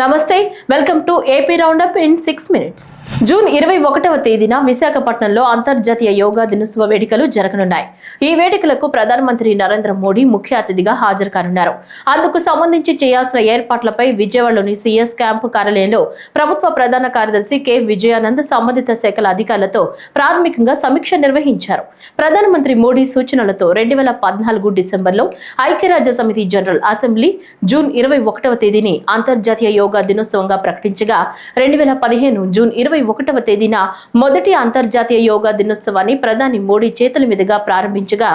నమస్తే welcome to AP roundup in six minutes June ఇరవై ఒకటవ తేదీన విశాఖపట్నంలో అంతర్జాతీయ యోగా దినోత్సవ వేడుకలు జరగనున్నాయి. ఈ వేడుకలకు ప్రధానమంత్రి నరేంద్ర మోడీ ముఖ్య అతిథిగా హాజరు కానున్నారు. అందుకు సంబంధించి చేయాల్సిన ఏర్పాట్లపై విజయవాడలోని సీఎస్ క్యాంపు కార్యాలయంలో ప్రభుత్వ ప్రధాన కార్యదర్శి కె. విజయానంద్ సంబంధిత శాఖల అధికారులతో ప్రాథమికంగా సమీక్ష నిర్వహించారు. ప్రధానమంత్రి మోడీ సూచనలతో రెండు వేల పద్నాలుగు డిసెంబర్లో ఐక్యరాజ్య సమితి జనరల్ అసెంబ్లీ జూన్ ఇరవై ఒకటవ తేదీని అంతర్జాతీయ యోగా దినోత్సవంగా ప్రకటించగా రెండు వేల పదిహేను జూన్ ఇరవై ఒకటవ తేదీన మొదటి అంతర్జాతీయ యోగా దినోత్సవాన్ని ప్రధాని మోడీ చేతుల మీదుగా ప్రారంభించగా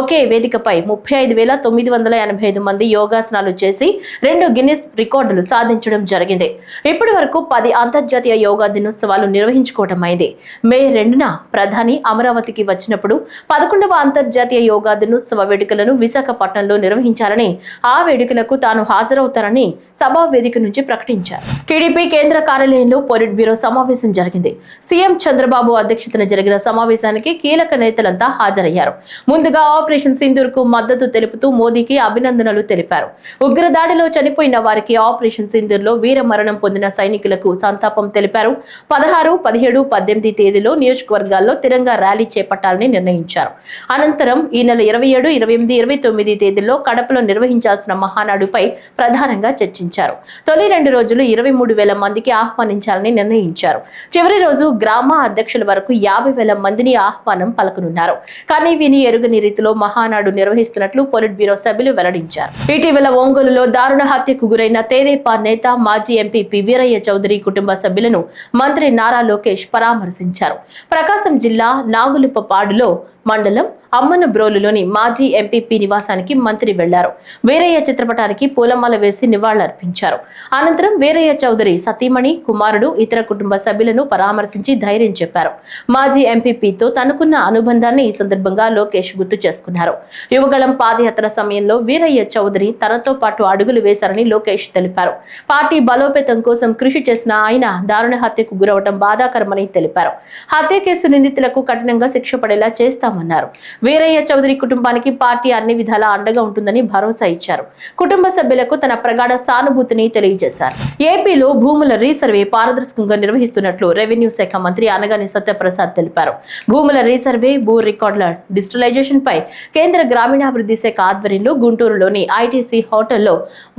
ఒకే వేదికపై ముప్పై ఐదు వేల తొమ్మిది వందల ఎనభై ఐదు మంది యోగాసనాలు చేసి రెండు గిన్నిస్ రికార్డులు సాధించడం జరిగింది. ఇప్పటి వరకు పది అంతర్జాతీయ యోగా దినోత్సవాలు నిర్వహించుకోవడం అయింది. మే రెండున ప్రధాని అమరావతికి వచ్చినప్పుడు పదకొండవ అంతర్జాతీయ యోగా దినోత్సవ వేడుకలను విశాఖపట్నంలో నిర్వహించాలని ఆ వేడుకలకు తాను హాజరవుతానని సభా వేదిక నుంచి ప్రకటించారు. టీడీపీ కేంద్ర కార్యాలయంలో పొలిట్ బ్యూరో సమావేశం జరిగింది. సీఎం చంద్రబాబు అధ్యక్షతన జరిగిన సమావేశానికి కీలక నేతలంతా హాజరయ్యారు. ముందుగా ఆపరేషన్ సింధూర్కు మద్దతు తెలుపుతూ మోదీకి అభినందనలు తెలిపారు. ఉగ్రదాడిలో చనిపోయిన వారికి ఆపరేషన్ సింధూర్లో వీర మరణం పొందిన సైనికులకు సంతాపం తెలిపారు. పదహారు పదిహేడు పద్దెనిమిది తేదీలో నియోజకవర్గాల్లో తిరంగా ర్యాలీ చేపట్టాలని నిర్ణయించారు. అనంతరం ఈ నెల ఇరవై ఏడు ఇరవై ఎనిమిది ఇరవై తొమ్మిది తేదీల్లో కడపలో నిర్వహించాల్సిన మహానాడుపై ప్రధానంగా చర్చించారు. తొలి రెండు రోజులు ఇరవై మూడు వేల మందికి ఆహ్వానించాలని నిర్ణయించారు. చివరి రోజు గ్రామ అధ్యక్షుల వరకు యాభై వేల మందిని ఆహ్వానం పలకనున్నారు. కానీ విని ఎరుగని రీతిలో మహానాడు నిర్వహిస్తున్నట్లు పొలిట్ బ్యూరో సభ్యులు వెల్లడించారు. ఇటీవల ఒంగోలులో దారుణ హత్యకు గురైన తేదేపా నేత మాజీ ఎంపీ పి వీరయ్య చౌదరి కుటుంబ సభ్యులను మంత్రి నారా లోకేష్ పరామర్శించారు. ప్రకాశం జిల్లా నాగులుపపాడులో మండలం అమ్మను బ్రోలులోని మాజీ ఎంపీపీ నివాసానికి మంత్రి వెళ్ళారు. వీరయ్య చిత్రపటానికి పూలమాల వేసి నివాళులర్పించారు. అనంతరం వీరయ్య చౌదరి సతీమణి కుమారుడు ఇతర కుటుంబ సభ్యులను పరామర్శించి ధైర్యం చెప్పారు. మాజీ ఎంపీపీతో తనకున్న అనుబంధాన్ని ఈ సందర్భంగా లోకేష్ గుర్తు చేసుకున్నారు. యువగళం పాదయాత్ర సమయంలో వీరయ్య చౌదరి తనతో పాటు అడుగులు వేశారని లోకేష్ తెలిపారు. పార్టీ బలోపేతం కోసం కృషి చేసిన ఆయన దారుణ హత్యకు గురవడం బాధాకరమని తెలిపారు. హత్య కేసు నిందితులకు కఠినంగా శిక్ష పడేలా చేస్తామన్నారు. వీరయ్య చౌదరి కుటుంబానికి పార్టీ అన్ని విధాలా అండగా ఉంటుందని భరోసా ఇచ్చారు. కుటుంబ సభ్యులకు తన ప్రగాఢ సానుభూతిని తెలియజేశారు. ఏపీలో భూముల రీసర్వే పారదర్శకంగా నిర్వహిస్తున్నట్లు రెవెన్యూ శాఖ మంత్రి అనగాని సత్యప్రసాద్ తెలిపారు. భూముల రీసర్వే భూ రికార్డుల డిజిటలైజేషన్ పై కేంద్ర గ్రామీణాభివృద్ధి శాఖ ఆధ్వర్యంలో గుంటూరులోని ఐటీసీ హోటల్లో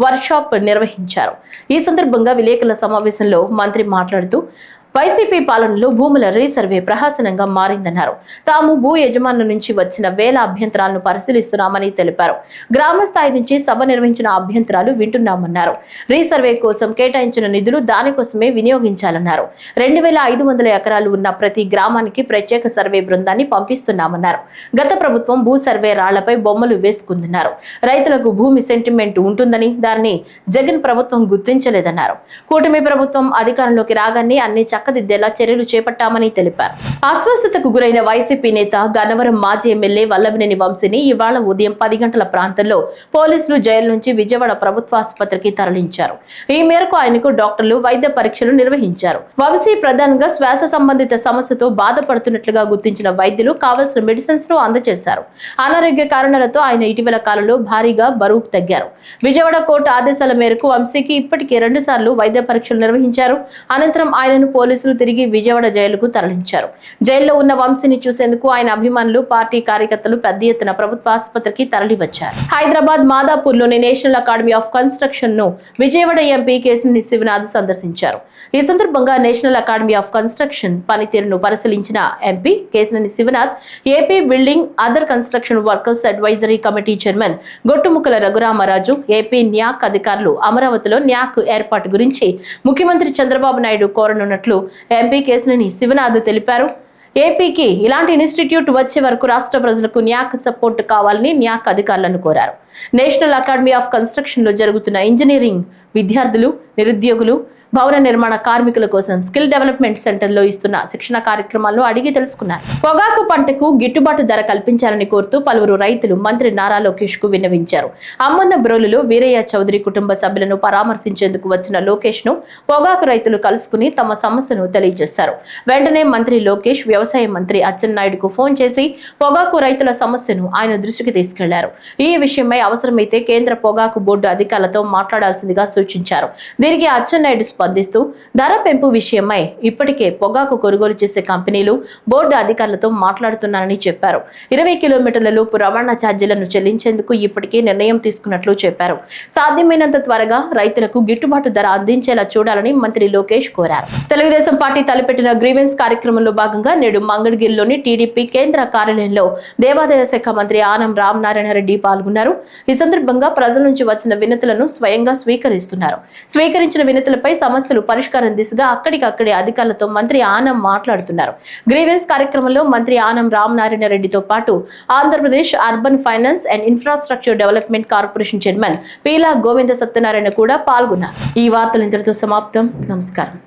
వర్క్షాప్ నిర్వహించారు. ఈ సందర్భంగా విలేకరుల సమావేశంలో మంత్రి మాట్లాడుతూ వైసీపీ పాలనలో భూముల రీసర్వే ప్రహసనంగా మారిందన్నారు. తాము భూ యజమానుల నుంచి వచ్చిన వేల అభ్యంతరాలను పరిశీలిస్తున్నామని తెలిపారు. గ్రామ స్థాయి నుంచి సభ నిర్వహించిన అభ్యంతరాలు వింటున్నామన్నారు. రీసర్వే కోసం కేటాయించిన నిధులు దానికోసమే వినియోగించాలన్నారు. రెండు వేల ఐదు వందల ఎకరాలు ఉన్న ప్రతి గ్రామానికి ప్రత్యేక సర్వే బృందాన్ని పంపిస్తున్నామన్నారు. గత ప్రభుత్వం భూ సర్వే రాళ్ళపై బొమ్మలు వేసుకుందన్నారు. రైతులకు భూమి సెంటిమెంట్ ఉంటుందని దాన్ని జగన్ ప్రభుత్వం గుర్తించలేదన్నారు. కూటమి ప్రభుత్వం అధికారంలోకి రాగానే అన్ని చక్కదిద్దేలా చర్యలు చేపట్టామని తెలిపారు. అస్వస్థతకు గురైన వైసీపీ నేత గన్నవరం మాజీ ఎమ్మెల్యే వల్లభనేని వంశీని ఇవాళ ఉదయం పది గంటల ప్రాంతంలో పోలీసులు జైలు నుంచి విజయవాడ ప్రభుత్వ ఆసుపత్రికి తరలించారు. ఈ మేరకు ఆయనకు డాక్టర్లు వైద్య పరీక్షలు నిర్వహించారు. వంశీ ప్రధానంగా శ్వాస సంబంధిత సమస్యతో బాధపడుతున్నట్లుగా గుర్తించిన వైద్యులు కావలసిన మెడిసిన్స్ను అందజేశారు. అనారోగ్య కారణాలతో ఆయన ఇటీవల కాలంలో భారీగా బరువు తగ్గారు. విజయవాడ కోర్టు ఆదేశాల మేరకు వంశీకి ఇప్పటికే రెండు సార్లు వైద్య పరీక్షలు నిర్వహించారు. అనంతరం ఆయనను పోలీసులు తిరిగి విజయవాడ జైలుకు తరలించారు. జైల్లో ఉన్న వంశీని చూసేందుకు ఆయన అభిమానులు పార్టీ కార్యకర్తలు పెద్ద ఎత్తున ప్రభుత్వ ఆసుపత్రికి తరలి వచ్చారు హైదరాబాద్ మాదాపూర్లోని నేషనల్ అకాడమీ ఆఫ్ కన్స్ట్రక్షన్ను విజయవాడ ఎంపీ కేసినేని శివనాథ్ సందర్శించారు. ఈ సందర్భంగా నేషనల్ అకాడమీ ఆఫ్ కన్స్ట్రక్షన్ పనితీరును పరిశీలించిన MP Kesineni Sivanath AP building other construction workers advisory committee chairman Gottumukkala Raghuramaraju AP NAC అధికారులు అమరావతిలో న్యాక్ ఏర్పాటు గురించి ముఖ్యమంత్రి చంద్రబాబు నాయుడు కోరనున్నట్లు ఎంపీ కేసినేని శివనాథ్ తెలిపారు. ఏపీకి ఇలాంటి ఇన్స్టిట్యూట్ వచ్చే వరకు రాష్ట్ర ప్రజలకు న్యాక్ సపోర్ట్ కావాలని న్యాక్ అధికారులను కోరారు. నేషనల్ అకాడమీ ఆఫ్ కన్స్ట్రక్షన్లో జరుగుతున్న ఇంజనీరింగ్ విద్యార్థులు నిరుద్యోగులు భవన నిర్మాణ కార్మికుల కోసం స్కిల్ డెవలప్మెంట్ సెంటర్లో ఇస్తున్న శిక్షణ కార్యక్రమాలను అడిగి తెలుసుకున్నారు. పొగాకు పంటకు గిట్టుబాటు ధర కల్పించాలని కోరుతూ పలువురు రైతులు మంత్రి నారా లోకేష్కు విన్నవించారు. అమ్మన్న బ్రోలులో వీరయ్య చౌదరి కుటుంబ సభ్యులను పరామర్శించేందుకు వచ్చిన లోకేష్ను పొగాకు రైతులు కలుసుకుని తమ సమస్యను తెలియజేశారు. వెంటనే మంత్రి లోకేష్ వ్యవసాయ మంత్రి అచ్చెన్నాయుడుకు ఫోన్ చేసి పొగాకు రైతుల సమస్యను ఆయన దృష్టికి తీసుకెళ్ళారు. ఈ విషయమై అవసరమైతే కేంద్ర పొగాకు బోర్డు అధికారులతో మాట్లాడాల్సిందిగా సూచించారు. దీనికి అచ్చెన్నాయుడు స్పందిస్తూ ధర పెంపు విషయమై ఇప్పటికే పొగాకు కొనుగోలు చేసే కంపెనీలు బోర్డు అధికారులతో మాట్లాడుతున్నానని చెప్పారు. ఇరవై కిలోమీటర్ల లోపు రవాణా ఛార్జీలను చెల్లించేందుకు ఇప్పటికే నిర్ణయం తీసుకున్నట్లు చెప్పారు. సాధ్యమైనంత త్వరగా రైతులకు గిట్టుబాటు ధర అందించేలా చూడాలని మంత్రి లోకేష్ కోరారు. తెలుగుదేశం పార్టీ తలపెట్టిన గ్రీవెన్స్ కార్యక్రమంలో భాగంగా నేడు మంగళగిరిలోని టీడీపీ కేంద్ర కార్యాలయంలో దేవాదాయ శాఖ మంత్రి ఆనం రామనారాయణ రెడ్డి పాల్గొన్నారు. ఈ సందర్భంగా ప్రజల నుంచి వచ్చిన వినతులను స్వయంగా స్వీకరిస్తున్నారు. స్వీకరించిన వినతులపై సమస్యలు పరిష్కారం దిశగా అక్కడికక్కడే అధికారులతో మంత్రి ఆనం మాట్లాడుతున్నారు. గ్రీవెన్స్ కార్యక్రమంలో మంత్రి ఆనం రామనారాయణ రెడ్డితో పాటు Andhra Pradesh urban finance and infrastructure development corporation chairman Peela Govinda Satyanarayana కూడా పాల్గొన్నారు. ఈ వార్తలు ఇంతటితో సమాప్తం. నమస్కారం.